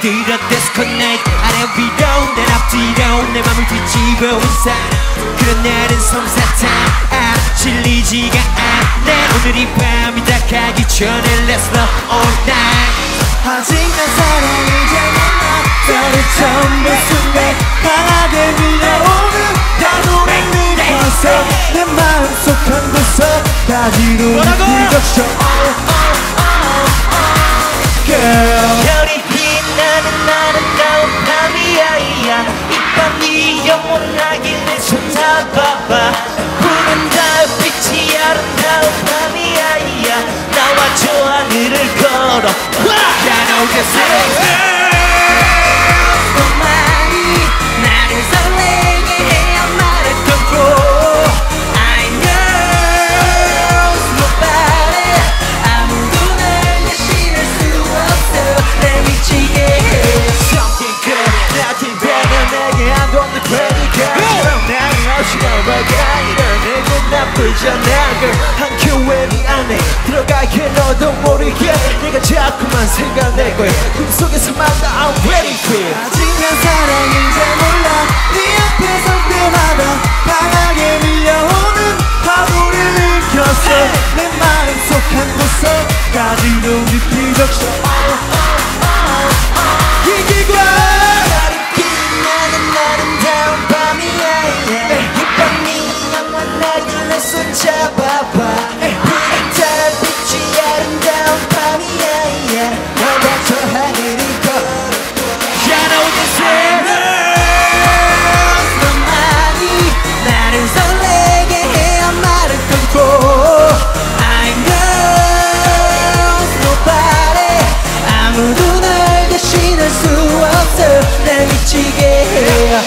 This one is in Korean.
들어 disconnect. 아래 위로 내 앞뒤로 내 맘을 뒤집어 온 사람 그런 날은 솜사탕 아 질리지가 않네. 오늘 이 밤이 다 가기 전에 Let's love all night. 아직 난 사랑을 잘 몰라 너를 처음 본 순간 강하게 밀려오는 단호를 느껴서 내 마음속 한 구석까지로 는 없이가 뭐가 이런 내게 나쁘지 않아. Girl 한 큐웨리 안에 들어갈게 너도 모르게 내가 자꾸만 생각낼 거야 꿈속에서만 yeah.